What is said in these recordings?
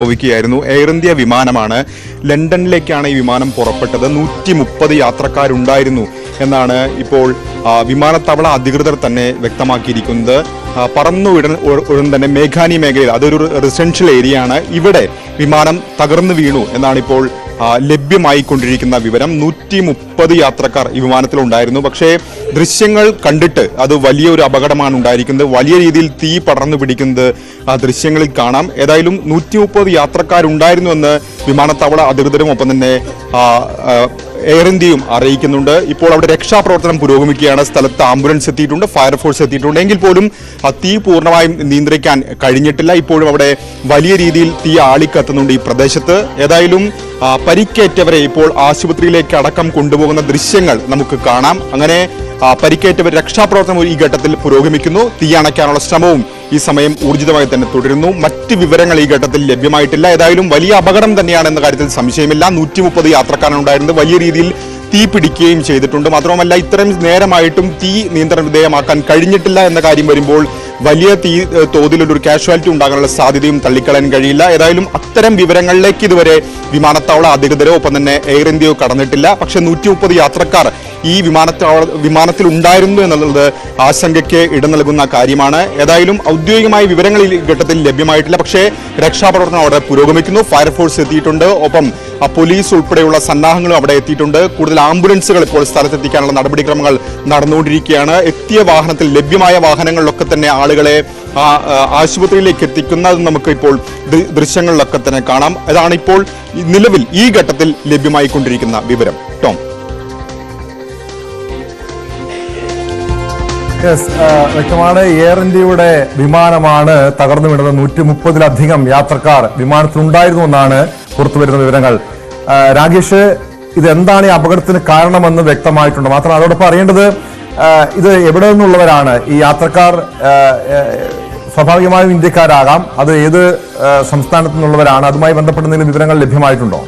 സംഭവിക്കുകയായിരുന്നു air India വിമാനമാണ് ലണ്ടനിലേക്കാണ് ഈ വിമാനം പുറപ്പെട്ടത്. നൂറ്റി മുപ്പത് യാത്രക്കാരുണ്ടായിരുന്നു എന്നാണ് ഇപ്പോൾ വിമാനത്താവള അധികൃതർ തന്നെ വ്യക്തമാക്കിയിരിക്കുന്നത്. പറന്നു ഉടൻ ഉടൻ തന്നെ മേഘാനി മേഖലയിൽ അതൊരു റെസിഡൻഷ്യൽ ഏരിയ ആണ്. ഇവിടെ വിമാനം തകർന്നു വീണു എന്നാണ് ഇപ്പോൾ ലഭ്യമായിക്കൊണ്ടിരിക്കുന്ന വിവരം. നൂറ്റി മുപ്പത് യാത്രക്കാർ ഈ വിമാനത്തിലുണ്ടായിരുന്നു. പക്ഷേ ദൃശ്യങ്ങൾ കണ്ടിട്ട് അത് വലിയൊരു അപകടമാണ് ഉണ്ടായിരിക്കുന്നത്. വലിയ രീതിയിൽ തീ പടർന്നു പിടിക്കുന്നത് ആ ദൃശ്യങ്ങളിൽ കാണാം. ഏതായാലും നൂറ്റി മുപ്പത് യാത്രക്കാരുണ്ടായിരുന്നുവെന്ന് വിമാനത്താവള അധികൃതരും ഒപ്പം തന്നെ എയർ ഇന്ത്യയും അറിയിക്കുന്നുണ്ട്. ഇപ്പോൾ അവിടെ രക്ഷാപ്രവർത്തനം പുരോഗമിക്കുകയാണ്. സ്ഥലത്ത് ആംബുലൻസ് എത്തിയിട്ടുണ്ട് ഫയർഫോഴ്സ് എത്തിയിട്ടുണ്ട്. എങ്കിൽ പോലും തീ പൂർണമായും നിയന്ത്രിക്കാൻ കഴിഞ്ഞിട്ടില്ല. ഇപ്പോഴും അവിടെ വലിയ രീതിയിൽ തീ ആളിക്കത്തുന്നുണ്ട് ഈ പ്രദേശത്ത്. ഏതായാലും പരിക്കേറ്റവരെ ഇപ്പോൾ ആശുപത്രിയിലേക്ക് അടക്കം കൊണ്ടുപോകുന്ന ദൃശ്യങ്ങൾ നമുക്ക് കാണാം. അങ്ങനെ പരിക്കേറ്റവർ രക്ഷാപ്രവർത്തനം ഈ ഘട്ടത്തിൽ പുരോഗമിക്കുന്നു. തീ അണയ്ക്കാനുള്ള ശ്രമവും ഈ സമയം ഊർജിതമായി തന്നെ തുടരുന്നു. മറ്റ് വിവരങ്ങൾ ഈ ഘട്ടത്തിൽ ലഭ്യമായിട്ടില്ല. ഏതായാലും വലിയ അപകടം തന്നെയാണ് എന്ന കാര്യത്തിൽ സംശയമില്ല. നൂറ്റി മുപ്പത് യാത്രക്കാരുണ്ടായിരുന്നത് വലിയ രീതിയിൽ തീ പിടിക്കുകയും ചെയ്തിട്ടുണ്ട്. മാത്രമല്ല ഇത്രയും നേരമായിട്ടും തീ നിയന്ത്രണ വിധേയമാക്കാൻ കഴിഞ്ഞിട്ടില്ല എന്ന കാര്യം വരുമ്പോൾ വലിയ തീ തോതിലൊരു കാഷ്വാലിറ്റി ഉണ്ടാകാനുള്ള സാധ്യതയും തള്ളിക്കളയാൻ കഴിയില്ല. ഏതായാലും അത്തരം വിവരങ്ങളിലേക്ക് ഇതുവരെ വിമാനത്താവള അധികൃതരോ ഒപ്പം തന്നെ എയർ ഇന്ത്യയോ കടന്നിട്ടില്ല. പക്ഷേ നൂറ്റി യാത്രക്കാർ ഈ വിമാനത്താവള വിമാനത്തിൽ ഉണ്ടായിരുന്നു എന്നുള്ളത് ആശങ്കയ്ക്ക് ഇടം നൽകുന്ന കാര്യമാണ്. ഏതായാലും ഔദ്യോഗികമായ വിവരങ്ങൾ ഈ ഘട്ടത്തിൽ ലഭ്യമായിട്ടില്ല. പക്ഷേ രക്ഷാപ്രവർത്തനം അവിടെ പുരോഗമിക്കുന്നു. ഫയർഫോഴ്സ് എത്തിയിട്ടുണ്ട്. ഒപ്പം പോലീസ് ഉൾപ്പെടെയുള്ള സന്നാഹങ്ങളും അവിടെ എത്തിയിട്ടുണ്ട്. കൂടുതൽ ആംബുലൻസുകൾ ഇപ്പോൾ സ്ഥലത്തെത്തിക്കാനുള്ള നടപടിക്രമങ്ങൾ നടന്നുകൊണ്ടിരിക്കുകയാണ്. എത്തിയ വാഹനത്തിൽ ലഭ്യമായ വാഹനങ്ങളിലൊക്കെ തന്നെ ആളുകളെ ആശുപത്രിയിലേക്ക് എത്തിക്കുന്നത് നമുക്ക് ഇപ്പോൾ ദൃശ്യങ്ങളിലൊക്കെ തന്നെ കാണാം. അതാണ് ഇപ്പോൾ നിലവിൽ ഈ ഘട്ടത്തിൽ ലഭ്യമായിക്കൊണ്ടിരിക്കുന്ന വിവരം. ടോം. യെസ് വ്യക്തമാണ് എയർ ഇന്ത്യയുടെ വിമാനമാണ് തകർന്നു വീണത്. നൂറ്റി മുപ്പതിലധികം യാത്രക്കാർ വിമാനത്തിലുണ്ടായിരുന്നു എന്നാണ് പുറത്തുവരുന്ന വിവരങ്ങൾ. ആ, രാകേഷ് ഇത് എന്താണ് ഈ അപകടത്തിന് കാരണമെന്ന് വ്യക്തമായിട്ടുണ്ട്. മാത്രം അതോടൊപ്പം അറിയേണ്ടത് ഇത് എവിടെ നിന്നുള്ളവരാണ്? ഈ യാത്രക്കാർ സ്വാഭാവികമായും ഇന്ത്യക്കാരാകാം. അത് ഏത് സംസ്ഥാനത്തു നിന്നുള്ളവരാണ്? അതുമായി ബന്ധപ്പെടുന്നതിന് വിവരങ്ങൾ ലഭ്യമായിട്ടുണ്ടോ?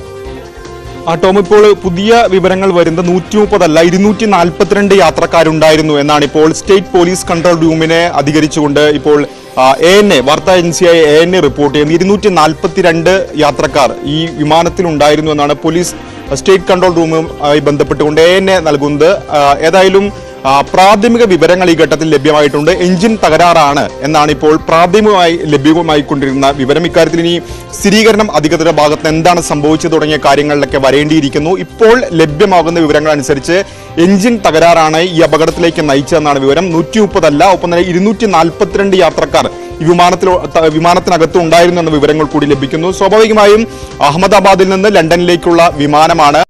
ടോം ഇപ്പോൾ പുതിയ വിവരങ്ങൾ വരുന്നത് നൂറ്റി മുപ്പതല്ല ഇരുന്നൂറ്റി നാൽപ്പത്തിരണ്ട് യാത്രക്കാരുണ്ടായിരുന്നു എന്നാണ് ഇപ്പോൾ സ്റ്റേറ്റ് പോലീസ് കൺട്രോൾ റൂമിനെ അധികരിച്ചുകൊണ്ട് ഇപ്പോൾ എ എൻ എ വാർത്താ ഏജൻസിയായ എ എൻ എ റിപ്പോർട്ട് ചെയ്യുന്നത്. ഇരുന്നൂറ്റി നാൽപ്പത്തിരണ്ട് യാത്രക്കാർ ഈ വിമാനത്തിൽ ഉണ്ടായിരുന്നു എന്നാണ് പോലീസ് സ്റ്റേറ്റ് കൺട്രോൾ റൂമുമായി ബന്ധപ്പെട്ടുകൊണ്ട് എ എൻ എ നൽകുന്നത്. ഏതായാലും പ്രാഥമിക വിവരങ്ങൾ ഈ ഘട്ടത്തിൽ ലഭ്യമായിട്ടുണ്ട്. എഞ്ചിൻ തകരാറാണ് എന്നാണ് ഇപ്പോൾ പ്രാഥമികമായി ലഭ്യമായിക്കൊണ്ടിരുന്ന വിവരം. ഇക്കാര്യത്തിൽ ഇനി സ്ഥിരീകരണം അധികൃതരുടെ ഭാഗത്ത് എന്താണ് സംഭവിച്ചത് തുടങ്ങിയ കാര്യങ്ങളിലൊക്കെ വരേണ്ടിയിരിക്കുന്നു. ഇപ്പോൾ ലഭ്യമാകുന്ന വിവരങ്ങൾ അനുസരിച്ച് എഞ്ചിൻ തകരാറാണ് ഈ അപകടത്തിലേക്ക് നയിച്ചതെന്നാണ് വിവരം. നൂറ്റി മുപ്പതല്ല ഒപ്പം തന്നെ ഇരുന്നൂറ്റി നാൽപ്പത്തിരണ്ട് യാത്രക്കാർ ഈ വിമാനത്തിൽ വിമാനത്തിനകത്ത് ഉണ്ടായിരുന്നു എന്ന വിവരങ്ങൾ കൂടി ലഭിക്കുന്നു. സ്വാഭാവികമായും അഹമ്മദാബാദിൽ നിന്ന് ലണ്ടനിലേക്കുള്ള വിമാനമാണ്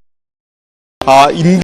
ഇന്ത്യ